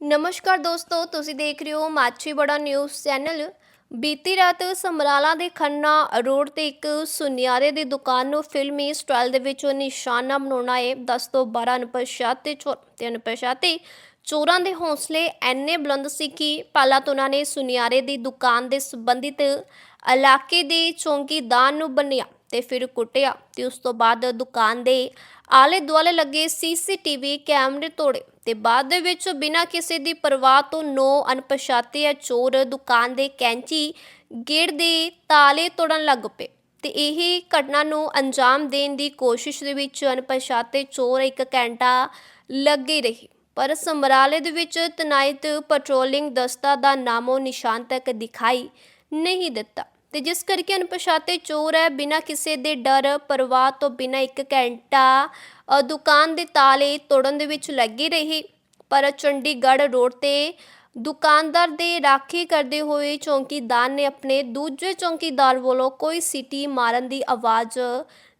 ਨਮਸਕਾਰ ਦੋਸਤੋ, ਤੁਸੀਂ ਦੇਖ ਰਹੇ ਹੋ ਮਾਛੀ ਬੜਾ ਨਿਊਜ਼ ਚੈਨਲ। ਬੀਤੀ ਰਾਤ ਸਮਰਾਲਾ ਦੇ ਖੰਨਾ ਰੋਡ ਤੇ ਇੱਕ ਸੁਨਿਆਰੇ ਦੀ ਦੁਕਾਨ ਨੂੰ ਫਿਲਮੀ ਸਟਾਈਲ ਦੇ ਵਿੱਚ ਨਿਸ਼ਾਨਾ ਬਣਾਉਣਾ ਹੈ 10 ਤੋਂ 12 ਅਣਪਛਾਤੇ ਚੋਰ ਤੇ ਅਣਪਛਾਤੇ ਚੋਰਾਂ ਦੇ ਹੌਸਲੇ ਐਨੇ ਬੁਲੰਦ ਸੀ ਕਿ ਪਹਿਲਾਂ ਤਾਂ ਉਹਨਾਂ ਨੇ ਸੁਨਿਆਰੇ ਦੀ ਦੁਕਾਨ ਦੇ ਸੰਬੰਧਿਤ ਇਲਾਕੇ ਦੇ ਚੌਂਕੀਦਾਰ ਨੂੰ ਬੰਨਿਆ ਤੇ ਫਿਰ ਕੁੱਟਿਆ ਤੇ ਉਸ ਤੋਂ ਬਾਅਦ ਦੁਕਾਨ ਦੇ ਆਲੇ ਦੁਆਲੇ ਲੱਗੇ ਸੀਸੀਟੀਵੀ ਕੈਮਰੇ ਤੋੜੇ ਤੇ ਬਾਅਦ ਦੇ ਵਿੱਚ ਬਿਨਾਂ ਕਿਸੇ ਦੀ ਪਰਵਾਹ ਤੋਂ ਨੌ ਅਣਪਛਾਤੇ ਚੋਰ ਦੁਕਾਨ ਦੇ ਕੈਂਚੀ ਗੇੜ ਦੇ ਤਾਲੇ ਤੋੜਨ ਲੱਗ ਪਏ ਤੇ ਇਹ ਘਟਨਾ ਨੂੰ ਅੰਜਾਮ ਦੇਣ ਦੀ ਕੋਸ਼ਿਸ਼ ਦੇ ਵਿੱਚ ਅਣਪਛਾਤੇ ਚੋਰ ਇੱਕ ਘੰਟਾ ਲੱਗੇ ਰਹੇ। ਪਰ ਸਮਰਾਲੇ ਦੇ ਵਿੱਚ ਤਨਾਇਤ ਪੈਟਰੋਲਿੰਗ ਦਸਤਾ ਦਾ ਨਾਮੋ ਨਿਸ਼ਾਨ ਤੱਕ ਦਿਖਾਈ ਨਹੀਂ ਦਿੱਤਾ। ਤੇ ਜਿਸ ਕਰਕੇ ਅਣਪਛਾਤੇ ਚੋਰ ਹੈ, ਬਿਨਾਂ ਕਿਸੇ ਦੇ ਡਰ, ਪਰਵਾਹ ਤੋਂ ਬਿਨਾਂ ਇੱਕ ਘੰਟਾ ਦੁਕਾਨ ਦੇ ਤਾਲੇ ਤੋੜਨ ਦੇ ਵਿੱਚ ਲੱਗੇ ਰਹੇ। ਪਰ ਚੰਡੀਗੜ੍ਹ ਰੋਡ ਤੇ ਦੁਕਾਨਦਾਰ ਦੇ ਰਾਖੀ ਕਰਦੇ ਹੋਏ ਚੌਂਕੀਦਾਰ ਨੇ ਆਪਣੇ ਦੂਜੇ ਚੌਂਕੀਦਾਰ ਵੱਲੋਂ ਕੋਈ ਸੀਟੀ ਮਾਰਨ ਦੀ ਆਵਾਜ਼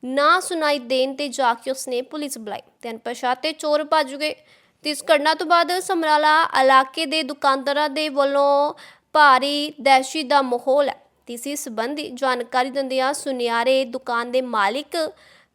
ਨਾ ਸੁਣਾਈ ਦੇਣ ਤੇ ਜਾ ਕੇ ਉਸਨੇ ਪੁਲਿਸ ਬੁਲਾਈ ਤੇ ਅਣਪਛਾਤੇ ਚੋਰ ਭੱਜ ਗਏ। ਤੇ ਇਸ ਘਟਨਾ ਤੋਂ ਬਾਅਦ ਸਮਰਾਲਾ ਇਲਾਕੇ ਦੇ ਦੁਕਾਨਦਾਰਾਂ ਦੇ ਵੱਲੋਂ ਭਾਰੀ ਦਹਿਸ਼ਤ ਦਾ ਮਾਹੌਲ ਹੈ। ਤੇ ਇਸੇ ਸੰਬੰਧੀ ਜਾਣਕਾਰੀ ਦਿੰਦਿਆਂ ਸੁਨਿਆਰੇ ਦੁਕਾਨ ਦੇ ਮਾਲਿਕ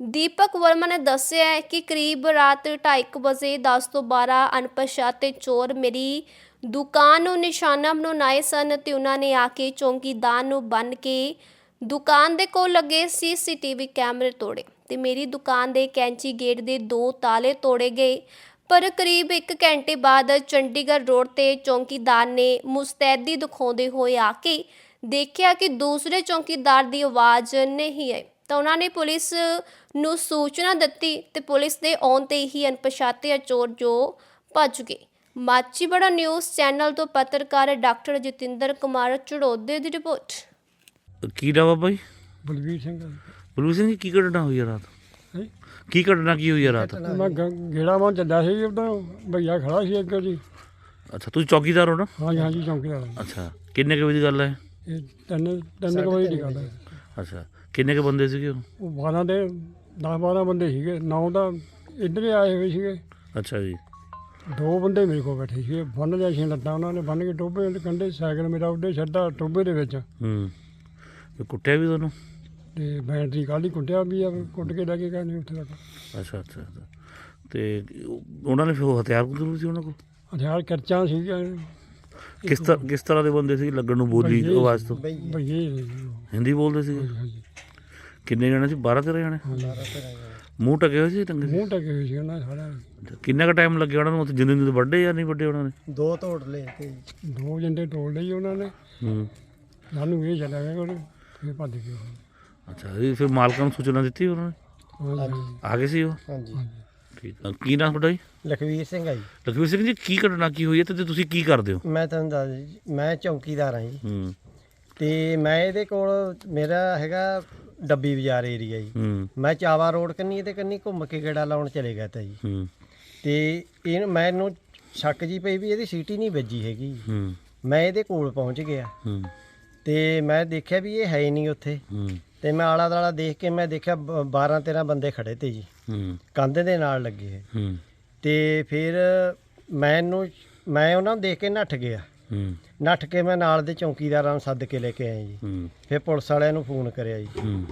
ਦੀਪਕ ਵਰਮਾ ਨੇ ਦੱਸਿਆ ਹੈ ਕਿ ਕਰੀਬ ਰਾਤ 2:30 ਵਜੇ 10 ਤੋਂ 12 ਅਣਪਛਾਤੇ ਚੋਰ ਮੇਰੀ ਦੁਕਾਨ ਨੂੰ ਨਿਸ਼ਾਨਾ ਬਣਾਉਣ ਆਏ ਸਨ ਤੇ ਉਹਨਾਂ ਨੇ ਆ ਕੇ ਚੌਂਕੀਦਾਰ ਨੂੰ ਬੰਨ ਕੇ ਦੁਕਾਨ ਦੇ ਕੋਲ ਲੱਗੇ ਸੀਸੀਟੀਵੀ ਕੈਮਰੇ ਤੋੜੇ ਤੇ ਮੇਰੀ ਦੁਕਾਨ ਦੇ ਕੈਂਚੀ ਗੇਟ ਦੇ ਦੋ ਤਾਲੇ ਤੋੜੇ ਗਏ। ਪਰ ਕਰੀਬ 1 ਘੰਟੇ ਬਾਅਦ ਚੰਡੀਗੜ੍ਹ ਰੋਡ ਤੇ ਚੌਂਕੀਦਾਰ ਨੇ ਮੁਸਤੈਦੀ ਦਿਖਾਉਂਦੇ ਹੋਏ ਆ ਕੇ ਦੇਖਿਆ ਕਿ ਦੂਸਰੇ ਚੌਂਕੀਦਾਰ ਦੀ ਆਵਾਜ਼ ਨਹੀਂ ਆਈ। ਤਾਂ ਉਹਨਾਂ ਨੇ ਪੁਲਿਸ ਨੂੰ ਸੂਚਨਾ ਦਿੱਤੀ ਤੇ ਪੁਲਿਸ ਦੇ ਆਉਣ ਤੇ ਹੀ ਅਣਪਛਾਤੇ ਚੋਰ ਜੋ ਭੱਜ ਗਏ। ਮਾਚੀਬੜਾ ਨਿਊਜ਼ ਚੈਨਲ ਤੋਂ ਪੱਤਰਕਾਰ ਡਾਕਟਰ ਜਤਿੰਦਰ ਕੁਮਾਰ ਚੜੋਦੇ ਦੀ ਰਿਪੋਰਟ। ਕੀ ਨਾਮ ਆ ਬਾਈ? ਬਲਵੀਰ ਸਿੰਘ। ਬਲੂ ਸਿੰਘ ਜੀ ਕੀ ਘਟਨਾ ਹੋਈ ਆ ਰਾਤ? ਹੈਂ? ਕੀ ਘਟਨਾ ਕੀ ਹੋਈ ਆ ਰਾਤ? ਮੈਂ ਗ- ਗੇੜਾ ਮਾਂ ਚੱਲਿਆ ਸੀ ਉਦੋਂ ਭਈਆ ਖੜਾ ਸੀ ਅੱਗੇ ਜੀ। ਅੱਛਾ ਤੁਸੀਂ ਚੌਕੀਦਾਰ ਹੋ ਨਾ? ਹਾਂਜੀ ਹਾਂਜੀ ਚੌਂਕੀਦਾਰ। ਅੱਛਾ ਕਿੰਨੇ ਕੁ ਵਜੇ ਦੀ ਗੱਲ ਹੈ? ਇਹ ਤਿੰਨ ਤਿੰਨ ਕੁ ਵਜੇ ਦੀ ਗੱਲ ਹੈ। ਅੱਛਾ। ਕਿੰਨੇ ਕੁ ਬੰਦੇ ਸੀਗੇ ਉਹ? ਉਹ 12 ਦੇ 10 12 ਬੰਦੇ ਸੀਗੇ। ਨੌ ਤਾਂ ਇੱਧਰ ਹੀ ਆਏ ਹੋਏ ਸੀਗੇ। ਅੱਛਾ ਜੀ। ਦੋ ਬੰਦੇ ਮੇਰੇ ਕੋਲ ਬੈਠੇ ਸੀਗੇ। ਬੰਨ ਲਿਆ ਸੀ ਲੱਤਾਂ ਉਹਨਾਂ ਨੇ ਬੰਨ ਕੇ ਟੋਬੇ ਦੇ ਕੰਢੇ ਸਾਈਕਲ ਮੇਰਾ ਉੱਡੇ ਛੱਡਾ ਟੋਬੇ ਦੇ ਵਿੱਚ। ਹੂੰ। ਤੇ ਕੁੱਟਿਆ ਵੀ ਤੁਹਾਨੂੰ? ਤੇ ਬੈਟਰੀ ਕਾਲੀ ਕੁੱਟਿਆ ਵੀ ਆ ਕੁੱਟ ਕੇ ਲੈ ਕੇ ਗਏ ਨੇ ਉੱਥੇ ਤੱਕ। ਅੱਛਾ ਅੱਛਾ ਅੱਛਾ। ਤੇ ਉਹ- ਉਹਨਾਂ ਨੇ ਫਿਰ ਉਹ ਹਥਿਆਰ ਜ਼ਰੂਰ ਸੀ ਉਹਨਾਂ ਕੋਲ? ਹਥਿਆਰ ਕਰਚਾਂ ਸੀਗੀਆਂ। ਕਿਸ ਤਰ੍ਹਾਂ ਕਿਸ ਤਰ੍ਹਾਂ ਦੇ ਬੰਦੇ ਸੀ ਲੱਗਣ ਨੂੰ ਬੋਲੀ ਆਵਾਜ਼ ਤੋਂ? ਭਈਏ। ਹਿੰਦੀ ਬੋਲਦੇ ਸੀ? ਹਾਂਜੀ ਕਿੰਨੇ ਜਣੇ ਸੀ? 12 13 ਜਣੇ? ਮੂੰਹ ਟਕੇ ਹੋਏ ਸੀ ਟੰਗੇ ਸੀ? ਮੂੰਹ ਟਕੇ ਹੋਏ ਸੀ ਉਹਨਾਂ। ਅੱਛਾ, ਕਿੰਨਾ ਕੁ ਟਾਈਮ ਲੱਗਿਆ ਉਹਨਾਂ ਨੂੰ? ਉੱਥੇ ਜਿੰਨੇ ਦਿਨ ਵੱਡੇ ਜਾਂ ਨਹੀਂ ਵੱਡੇ ਉਹਨਾਂ ਨੇ ਦੋ ਤੋੜ ਲਏ ਤੇ ਦੋ ਜੰਡੇ ਤੋੜ ਲਈ ਉਹਨਾਂ ਨੇ। ਹੂੰ। ਸਾਨੂੰ ਇਹ ਚੱਲਿਆ ਗਿਆ ਉਹਨੇ ਫਿਰ ਭੱਜ ਗਏ ਉਹ। ਅੱਛਾ ਇਹ ਫਿਰ ਮਾਲਕਾਂ ਨੂੰ ਸੂਚਨਾ ਦਿੱਤੀ ਉਹਨਾਂ ਨੇ? ਹਾਂਜੀ। ਆ ਗਏ ਸੀ ਉਹ? ਹਾਂਜੀ। ਠੀਕ ਆ ਕੀ ਨਾਮ ਤੁਹਾਡਾ ਜੀ? ਲਖਵੀਰ ਸਿੰਘ ਆ ਜੀ। ਲਖਵੀਰ ਸਿੰਘ ਜੀ ਕੀ ਘਟਨਾ ਕੀ ਹੋਈ ਹੈ ਤੇ ਤੇ ਤੁਸੀਂ ਕੀ ਕਰਦੇ ਹੋ? ਮੈਂ ਤੁਹਾਨੂੰ ਦੱਸ ਜੀ ਮੈਂ ਚੌਂਕੀਦਾਰ ਹਾਂ ਜੀ। ਹੂੰ। ਤੇ ਮੈਂ ਇਹਦੇ ਕੋਲ ਮੇਰਾ ਹੈਗਾ ਡੱਬੀ ਬਾਜ਼ਾਰ ਏਰੀਆ ਜੀ। ਹੂੰ। ਮੈਂ ਚਾਵਾ ਰੋਡ ਕੰਨੀ ਤੇ ਕੰਨੀ ਘੁੰਮ ਕੇ ਗੇੜਾ ਲਾਉਣ ਚਲੇ ਗਿਆ ਤਾ ਜੀ। ਹੂੰ। ਤੇ ਇਹ ਮੈਨੂੰ ਸ਼ੱਕ ਜੀ ਪਈ ਵੀ ਇਹਦੀ ਸੀਟੀ ਨਹੀਂ ਵੱਜੀ ਹੈਗੀ। ਹੂੰ। ਮੈਂ ਇਹਦੇ ਕੋਲ ਪਹੁੰਚ ਗਿਆ। ਹੂੰ। ਤੇ ਮੈਂ ਦੇਖਿਆ ਵੀ ਇਹ ਹੈ ਹੀ ਨਹੀਂ ਉੱਥੇ। ਹੂੰ। ਤੇ ਮੈਂ ਆਲਾ ਦਾਲਾ ਦੇਖ ਕੇ ਮੈਂ ਦੇਖਿਆ 12 13 ਬੰਦੇ ਖੜੇ ਤੇ ਜੀ। ਹੂੰ। ਕੰਧ ਦੇ ਨਾਲ ਲੱਗੇ ਹੈ। ਹੂੰ। ਤੇ ਫਿਰ ਮੈਨੂੰ ਮੈਂ ਉਹਨਾਂ ਨੂੰ ਦੇਖ ਕੇ ਨੱਠ ਗਿਆ। ਹੂੰ। ਨੱਠ ਕੇ ਮੈਂ ਨਾਲ ਦੇ ਚੌਂਕੀਦਾਰਾਂ ਨੂੰ ਸੱਦ ਕੇ ਲੈ ਕੇ ਆਇਆ ਜੀ। ਹੂੰ। ਫਿਰ ਪੁਲਿਸ ਵਾਲਿਆਂ ਨੂੰ ਫੋਨ ਕਰਿਆ ਜੀ। ਹੂੰ।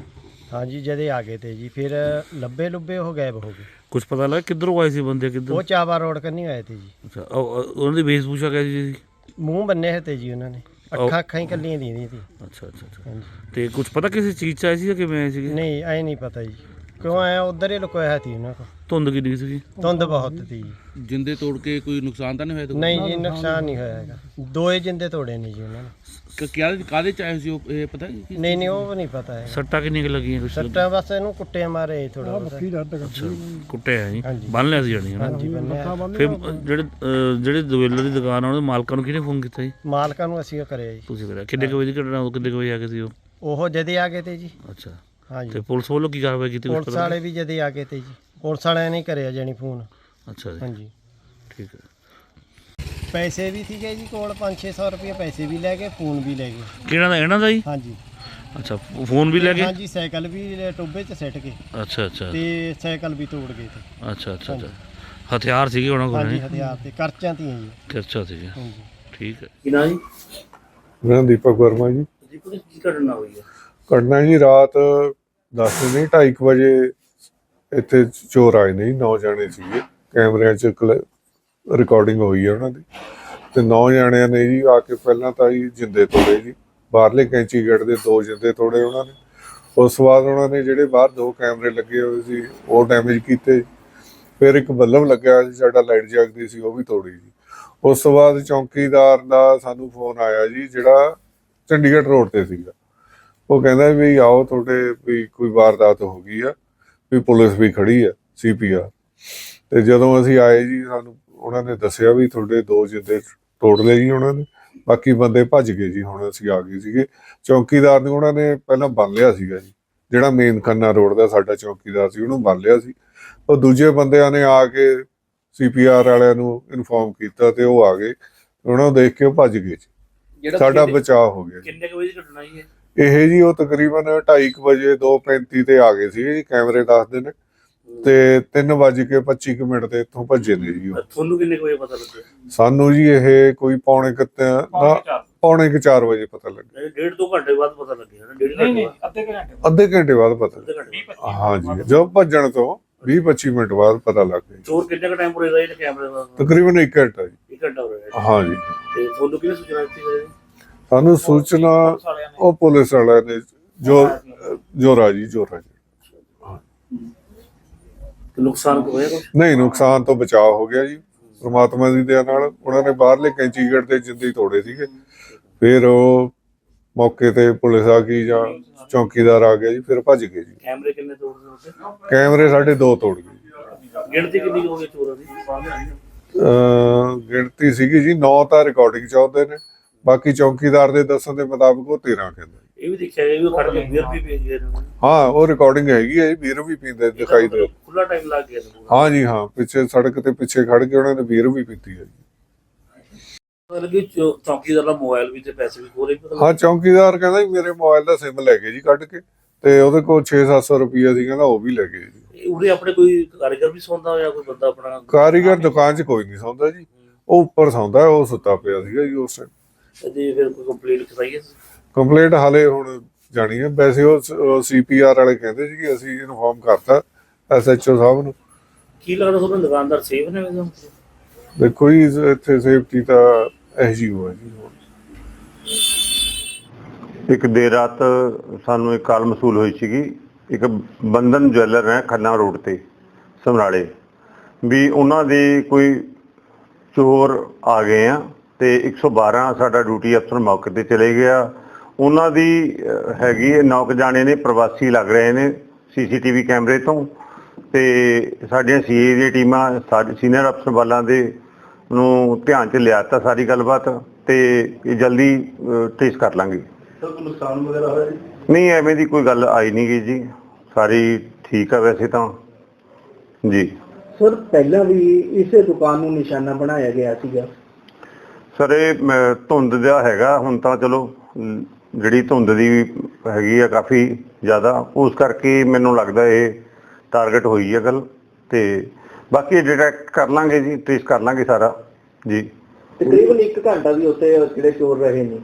ਹਾਂਜੀ ਜਦੇ ਆ ਗਏ ਤੇ ਜੀ। ਫਿਰ ਲੱਭੇ ਲੁੱਬੇ ਉਹ ਗਾਇਬ ਹੋ ਗਏ। ਕੁਝ ਪਤਾ ਲੱਗਾ ਕਿੱਧਰੋਂ ਆਏ ਸੀ ਬੰਦੇ ਕਿੱਧਰ? ਉਹ ਚਾਵਾ ਰੋਡ ਕੰਨੀ ਆਏ ਤੇ ਜੀ। ਅੱਛਾ ਉਹ- ਉਹ- ਉਹਨਾਂ ਦੀ ਵੇਸ਼ਭੂਸ਼ਾ ਕਿਹਦੀ ਸੀ ਮੂੰਹ ਬੰਨੇ ਹੋਏ ਤੇ ਜੀ ਉਹਨਾਂ ਨੇ। ਅੱਖਾਂ ਅੱਖਾਂ ਹੀ ਕੱਲੀਆਂ ਦੀਆਂ ਸੀ। ਅੱਛਾ ਅੱਛਾ ਅੱਛਾ। ਹਾਂਜੀ। ਤੇ ਕੁਝ ਪਤਾ ਕਿਸੇ ਚੀਜ਼ ਚ ਆਏ ਸੀ ਜਾਂ ਕਿਵੇਂ ਆਏ ਸੀਗੇ? ਨਹੀਂ ਐ ਨਹੀਂ ਪਤਾ ਜੀ। ਕਿਉਂ ਆਇਆ? ਉਧਰ ਹੀ ਲੁਕੋਇਆ ਸੀ ਉਹਨਾਂ ਕੋ ਧੁੰਦ ਕਿੰਨੀ ਸੀਗੀ? ਧੁੰਦ ਬਹੁਤ ਸੀ। ਜਿੰਦੇ ਤੋੜ ਕੇ ਕੋਈ ਨੁਕਸਾਨ ਤਾਂ ਨਹੀਂ ਹੋਇਆ ਨਹੀਂ ਜੀ ਨੁਕਸਾਨ ਨਹੀਂ ਹੋਇਆ ਹੈਗਾ। ਦੋਏ ਜਿੰਦੇ ਤੋੜੇ ਨੇ ਜੀ ਉਹਨਾਂ ਨੇ। ਕਿ ਕਿਆ ਕਾਦੇ ਚ ਆਏ ਸੀ ਉਹ? ਇਹ ਪਤਾ ਕੀ ਨਹੀਂ ਨਹੀਂ ਉਹ ਨਹੀਂ ਪਤਾ ਹੈ ਸੱਟਾਂ ਕਿੰਨੀਆਂ ਕੁ ਲੱਗੀਆਂ ਕੁਛ? ਸੱਟਾਂ ਬਸ ਇਹਨੂੰ ਕੁੱਟੇ ਮਾਰੇ ਥੋੜਾ ਬਹੁਤ। ਕੀ ਦਰਦ ਕਰਦੀ ਕੁੱਟਿਆ ਹੈ ਜੀ। ਹਾਂਜੀ। ਬੰਨ ਲਿਆ ਸੀ ਜਾਣੀ ਹੈ ਨਾ ਹਾਂਜੀ ਬੰਨਿਆ। ਫਿਰ ਅ, ਜਿਹੜੇ ਅ, ਜਿਹੜੇ ਦਵੇਲਰ ਦੀ ਦੁਕਾਨ ਆ ਉਹਦੇ ਮਾਲਕਾਂ ਨੂੰ ਕਿਹਨੇ ਫੋਨ ਕੀਤਾ ਜੀ? ਮਾਲਕਾਂ ਨੂੰ ਅਸੀਂ ਉਹ ਕਰਿਆ ਜੀ। ਤੁਸੀਂ ਕਰਿਆ। ਕਿੰਨੇ ਕੁ ਵਜੇ ਦੀ ਘਟਨਾ ਉਹ ਕਿੰਨੇ ਕੁ ਵਜੇ ਆ ਗਏ ਸੀ ਉਹ? ਉਹ ਜਦੇ ਆ ਗਏ ਤੇ ਜੀ। ਅੱਛਾ। ਹਾਂਜੀ। ਤੇ ਪੁਲਿਸ ਵੱਲੋਂ ਕੀ ਕਾਰਵਾਈ ਕੀਤੀ ਕੁਛ ਪੁਲਿਸ ਪਤਾ ਵਾਲੇ ਵੀ ਜਦੇ ਆ ਗਏ ਤੇ ਜੀ। ਪੁਲਿਸ ਵਾਲਿਆਂ ਨੇ ਕਰਿਆ ਜਾਣੀ ਫੋਨ। ਅੱਛਾ ਜੀ। ਹਾਂਜੀ। ਠੀਕ ਹੈ। ਪੈਸੇ ਵੀ ਸੀਗੇ ਜੀ ਕੋਲ 5-600 ਰੁਪਏ ਪੈਸੇ ਵੀ ਲੈ ਗਏ ਫੋਨ ਵੀ ਲੈ ਗਏ। ਕਿਹਨਾਂ ਦਾ ਇਹਨਾਂ ਦਾ ਜੀ? ਹਾਂਜੀ। ਅੱਛਾ ਫੋਨ ਵੀ ਲੈ ਗਏ? ਹਾਂਜੀ ਸਾਈਕਲ ਵੀ ਟੋਬੇ 'ਚ ਸਿੱਟ ਕੇ ਅੱਛਾ ਅੱਛਾ। ਤੇ ਸਾਈਕਲ ਵੀ ਤੋੜ ਗਏ ਤੇ। ਅੱਛਾ ਅੱਛਾ ਅੱਛਾ। ਹਥਿਆਰ ਸੀਗੇ ਉਹਨਾਂ ਕੋਲ ਹਾਂਜੀ? ਹਥਿਆਰ ਤੇ ਕਰਚਾਂ ਤੀਆਂ ਜੀ। ਕਿਰਚਾ ਸੀਗਾ ਹਾਂਜੀ। ਠੀਕ ਹੈ। ਕੀ ਨਾ ਜੀ? ਮੈਂ ਦੀਪਕ ਵਰਮਾ ਜੀ। ਜੀ ਕੋਈ ਕੀ ਘਟਨਾ ਹੋਈ ਹੈ? ਘਟਨਾ ਜੀ ਰਾਤ ਦੱਸਦੇ ਨਹੀਂ 2:30 ਵਜੇ ਇੱਥੇ ਚੋਰ ਆਏ ਨੇ ਜੀ, ਨੌ ਜਾਣੇ ਸੀਗੇ। ਕੈਮਰਿਆਂ 'ਚ ਰਿਕਾਰਡਿੰਗ ਹੋਈ ਹੈ ਉਹਨਾਂ ਦੀ। ਤੇ ਨੌ ਜਾਣਿਆਂ ਨੇ ਜੀ ਆ ਕੇ ਪਹਿਲਾਂ ਤਾਂ ਜੀ ਜਿੰਦੇ ਤੋੜੇ ਜੀ। ਬਾਹਰਲੇ ਕੈਂਚੀ ਗੇਟ ਦੇ ਦੋ ਜਿੰਦੇ ਤੋੜੇ ਉਹਨਾਂ ਨੇ। ਉਸ ਤੋਂ ਬਾਅਦ ਉਹਨਾਂ ਨੇ ਜਿਹੜੇ ਬਾਹਰ ਦੋ ਕੈਮਰੇ ਲੱਗੇ ਹੋਏ ਸੀ ਉਹ ਡੈਮੇਜ ਕੀਤੇ। ਫਿਰ ਇੱਕ ਬੱਲਬ ਲੱਗਿਆ ਸੀ ਸਾਡਾ ਲਾਈਟ ਜਗਦੀ ਸੀ ਉਹ ਵੀ ਤੋੜੀ ਜੀ। ਉਸ ਤੋਂ ਬਾਅਦ ਚੌਕੀਦਾਰ ਦਾ ਸਾਨੂੰ ਫੋਨ ਆਇਆ ਜੀ ਜਿਹੜਾ ਚੰਡੀਗੜ੍ਹ ਰੋਡ ਤੇ ਸੀਗਾ। ਉਹ ਕਹਿੰਦਾ ਵੀ ਆਓ ਤੁਹਾਡੇ ਵੀ ਕੋਈ ਵਾਰਦਾਤ ਹੋ ਗਈ ਆ ਵੀ ਪੁਲਿਸ ਵੀ ਖੜੀ ਆ ਸੀਪੀਆਰ ਤੇ ਜਦੋਂ ਅਸੀਂ ਆਏ ਜੀ ਸਾਨੂੰ ਉਹਨਾਂ ਨੇ ਦੱਸਿਆ ਵੀ ਤੁਹਾਡੇ ਦੋ ਜਿੰਦੇ ਤੋੜ ਲਏ ਜੀ ਉਹਨਾਂ ਨੇ ਬਾਕੀ ਬੰਦੇ ਭੱਜ ਗਏ ਜੀ ਹੁਣ ਅਸੀਂ ਆ ਗਏ ਸੀਗੇ। ਚੌਕੀਦਾਰ ਨੂੰ ਉਹਨਾਂ ਨੇ ਪਹਿਲਾਂ ਬੰਨ ਲਿਆ ਸੀਗਾ ਜੀ। ਜਿਹੜਾ ਮੇਨ ਖੰਨਾ ਰੋਡ ਦਾ ਸਾਡਾ ਚੌਕੀਦਾਰ ਸੀ ਉਹਨੂੰ ਬੰਨ ਲਿਆ ਸੀ। ਉਹ ਦੂਜੇ ਬੰਦਿਆਂ ਨੇ ਆ ਕੇ ਸੀਪੀਆਰ ਵਾਲਿਆਂ ਨੂੰ ਇਨਫੋਰਮ ਕੀਤਾ ਤੇ ਉਹ ਆ ਗਏ। ਉਹਨਾਂ ਨੂੰ ਦੇਖ ਕੇ ਉਹ ਭੱਜ ਗਏ ਜੀ। ਸਾਡਾ ਬਚਾਅ ਹੋ ਗਿਆ ਕਿੰਨੇ ਵਜੇ ਘਟਨਾ ਜੀ ਇਹ? ਜੀ ਉਹ ਤਕਰੀਬਨ 2:30 ਵਜੇ 2:35 ਤੇ ਆ ਗਏ ਸੀ ਜੀ ਕੈਮਰੇ ਦੱਸਦੇ ਨੇ। ਤੇ 3:25 ਮਿੰਟ ਤੇ ਇੱਥੋਂ ਭੱਜੇ ਨੇ ਜੀ ਉਹ। ਤੁਹਾਨੂੰ ਕਿੰਨੇ ਕੁ ਵਜੇ ਪਤਾ ਲੱਗਿਆ? ਸਾਨੂੰ ਜੀ ਇਹ ਕੋਈ ਪੌਣੇ ਕੁ ਨਾ ਪੌਣੇ 4 ਵਜੇ ਪਤਾ ਲੱਗਿਆ। ਇਹ ਡੇਢ ਦੋ ਘੰਟੇ ਬਾਅਦ ਪਤਾ ਲੱਗਿਆ ਨਾ ਡੇਢ ਘੰਟੇ ਬਾਅਦ। ਅੱਧੇ ਘੰਟੇ ਬਾਅਦ। ਪਤਾ ਅੱਧੇ ਘੰਟੇ ਬਾਅਦ। ਹਾਂ ਜੀ ਜਦੋਂ ਭੱਜਣ ਤੋਂ 20-25 ਮਿੰਟ ਬਾਅਦ ਪਤਾ ਲੱਗ ਗਿਆ। ਜੀ। ਚੋਰ ਕਿੰਨੇ ਕ ਟਾਈਮ ਪੁਰੇ ਰਹੇ ਨੇ ਕੈਮਰੇ ਦਾ ਤਕਰੀਬਨ 1 ਘੰਟਾ ਜੀ। ਇੱਕ ਘੰਟਾ ਹੋ ਰਿਹਾ ਹਾਂ ਜੀ। ਤੇ ਤੁਹਾਨੂੰ ਕਿਹਨੇ ਸੂਚਨਾ ਦਿੱਤੀ ਹੈ ਸਾਨੂੰ ਸੂਚਨਾ ਉਹ ਪੁਲਿਸ ਵਾਲਿਆਂ ਨੇ ਜੋ ਜੋਰਾ ਜੀ ਜੋਰਾ ਜੀ ਕਿ ਨੁਕਸਾਨ ਕੋ ਹੋਇਆ? ਨਹੀਂ ਨੁਕਸਾਨ ਤੋਂ ਬਚਾਅ ਹੋ ਗਿਆ ਜੀ। ਪ੍ਰਮਾਤਮਾ ਦੀ ਦਇਆ ਨਾਲ ਉਹਨਾਂ ਨੇ ਬਾਹਰਲੇ ਕੈਂਚੀ ਗੇਟ ਤੇ ਜਿੰਦੇ ਤੋੜੇ ਸੀਗੇ। ਫਿਰ ਉਹ ਮੌਕੇ ਤੇ ਪੁਲਿਸ ਆ ਗਈ ਜਾਂ ਚੌਕੀਦਾਰ ਆ ਗਿਆ ਜੀ ਫਿਰ ਭੱਜ ਗਏ ਜੀ। ਕੈਮਰੇ ਕਿੰਨੇ ਤੋੜਦੇ ਉੱਤੇ ਕੈਮਰੇ ਸਾਡੇ ਦੋ ਤੋੜ ਗਏ। ਗਿਣਤੀ ਕਿੰਨੀ ਹੋ ਗਈ ਚੋਰਾਂ ਦੀ? ਗਿਣਤੀ ਸੀਗੀ ਜੀ 9 ਤਾਂ ਰਿਕਾਰਡਿੰਗ ਚ ਆਉਂਦੇ ਨੇ। ਬਾਕੀ ਚੌਕੀਦਾਰ ਦੇ ਦੱਸਣ ਦੇ ਮੁਤਾਬਕ ਉਹ 13 ਕਹਿੰਦਾ। ਇਹ ਵੀ ਦੇਖਿਆ ਗਿਆ ਵੀ ਉਹ ਖੜ ਕੇ ਬੀਅਰ ਵੀ ਪੀ ਗਏ ਨੇ। ਹਾਂ ਉਹ ਰਿਕਾਰਡਿੰਗ ਹੈਗੀ ਹੈ ਵੀਰ ਵੀ ਪੀਂਦੇ ਦਿਖਾਈ ਦੇ ਖੁੱਲਾ ਟਾਈਮ ਲੱਗ ਗਿਆ ਹਾਂ ਜੀ ਹਾਂ ਪਿੱਛੇ ਸੜਕ ਤੇ ਪਿੱਛੇ ਖੜ ਕੇ ਉਹਨਾਂ ਨੇ ਵੀਰ ਵੀ ਪੀਤੀ ਹੈ ਜੀ। ਮਤਲਬ ਕਿ ਚੌ- ਚੌਕੀਦਾਰ ਦਾ ਮੋਬਾਈਲ ਵੀ ਤੇ ਪੈਸੇ ਵੀ ਕੋਲੇ ਹਾਂ ਚੌਕੀਦਾਰ ਕਹਿੰਦਾ ਜੀ ਮੇਰੇ ਮੋਬਾਈਲ ਦਾ ਸਿਮ ਲੈ ਗਏ ਜੀ ਕੱਢ ਕੇ ਤੇ ਉਹਦੇ ਕੋਲ 6-700 ਰੁਪਈਆ ਸੀ ਕਹਿੰਦਾ ਉਹ ਵੀ ਲੈ ਗਏ ਜੀ। ਉਰੇ ਆਪਣੇ ਕੋਈ ਕਾਰੀਗਰ ਵੀ ਸੌਂਦਾ ਹੋਇਆ ਕੋਈ ਬੰਦਾ ਆਪਣਾ ਕਾਰੀਗਰ ਦੁਕਾਨ 'ਚ ਕੋਈ ਨਹੀਂ ਸੌਂਦਾ ਜੀ। ਉਹ ਉੱਪਰ ਸੌਂਦਾ ਉਹ ਸੁੱਤਾ ਪਿਆ ਸੀਗਾ ਜੀ ਉਸ ਟਾਈਮ ਤੇ ਫਿਰ ਕੋਈ ਕੰਪਲੀਟ ਕਰਾਈਏ ਕੰਪਲੇਂਟ ਹਾਲੇ ਹੁਣ ਜਾਣੀ ਹੈ। ਵੈਸੇ ਉਹ ਸੀਪੀਆਰ ਵਾਲੇ ਕਹਿੰਦੇ ਸੀ ਕਿ ਅਸੀਂ ਇਨਫੋਰਮ ਕਰਤਾ ਐਸਐਚਓ ਸਾਹਿਬ ਨੂੰ। ਕੀ ਲੱਗਦਾ ਤੁਹਾਨੂੰ ਦੁਕਾਨਦਾਰ ਸੇਫ ਨੇ ਵੈਸੇ? ਦੇਖੋ ਜੀ ਇੱਥੇ ਸੇਫਟੀ ਤਾਂ ਐਸਜੀਓ ਹੈ। ਜੀ ਇੱਕ ਦੇਰ ਰਾਤ ਸਾਨੂੰ ਇੱਕ ਕਾਲ ਮਸੂਲ ਹੋਈ ਸੀਗੀ। ਇੱਕ ਬੰਧਨ ਜਵੈਲਰ ਹੈ ਖੰਨਾ ਰੋਡ ਤੇ ਸਮਰਾਲੇ। ਵੀ ਉਹਨਾਂ ਦੇ ਕੋਈ ਚੋਰ ਆ ਗਏ ਆ। ਤੇ 112 ਸਾਡਾ ਡਿਊਟੀ ਅਫਸਰ ਮੌਕੇ ਤੇ ਚਲੇ ਗਿਆ। ਉਹਨਾਂ ਦੀ ਹੈਗੀ ਨੌਕ ਜਾਣੇ ਨੇ ਪ੍ਰਵਾਸੀ ਲੱਗ ਰਹੇ ਨੇ ਸੀਸੀਟੀਵੀ ਕੈਮਰੇ ਤੋਂ। ਤੇ ਸਾਡੀਆਂ ਸੀਏ ਦੀਆਂ ਟੀਮਾਂ ਸਾਡੇ ਸੀਨੀਅਰ ਅਫਸਰ ਵਾਲਾਂ ਦੇ ਨੂੰ ਧਿਆਨ ਚ ਲਿਆਤਾ ਸਾਰੀ ਗੱਲਬਾਤ ਤੇ ਇਹ ਜਲਦੀ ਟ੍ਰੇਸ ਕਰ ਲਾਂਗੇ। ਨਹੀਂ ਐਵੇਂ ਦੀ ਕੋਈ ਗੱਲ ਆਈ ਨਹੀਂ ਗਈ ਜੀ। ਸਾਰੀ ਠੀਕ ਆ ਵੈਸੇ ਤਾਂ। ਜੀ। ਸਰ ਪਹਿਲਾਂ ਵੀ ਇਸੇ ਦੁਕਾਨ ਨੂੰ ਨਿਸ਼ਾਨਾ ਬਣਾਇਆ ਗਿਆ ਸੀਗਾ। ਸਰ ਇਹ ਧੁੰਦ ਦਾ ਹੈਗਾ। ਹੁਣ ਤਾਂ ਚਲੋ ਜਿਹੜੀ ਧੁੰਦ ਦੀ ਹੈਗੀ ਆ ਕਾਫੀ ਜ਼ਿਆਦਾ ਉਸ ਕਰਕੇ ਮੈਨੂੰ ਲੱਗਦਾ ਇਹ ਟਾਰਗੇਟ ਹੋਈ ਹੈ ਗੱਲ। ਤੇ ਬਾਕੀ ਡਿਟੈਕਟ ਕਰ ਲਾਂਗੇ ਜੀ ਟ੍ਰੇਸ ਕਰ ਲਾਂਗੇ ਸਾਰਾ। ਜੀ। ਤਕਰੀਬਨ 1 ਘੰਟਾ ਵੀ ਉੱਥੇ ਜਿਹੜੇ ਚੋਰ ਰਹੇ ਨੇ।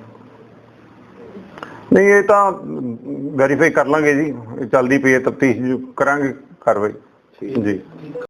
ਨਹੀਂ ਇਹ ਤਾਂ ਵੈਰੀਫਾਈ ਕਰ ਲਾਂਗੇ ਜੀ। ਚੱਲਦੀ ਪਈ ਹੈ ਤਫਤੀਸ਼ ਕਰਾਂਗੇ ਕਾਰਵਾਈ। ਜੀ।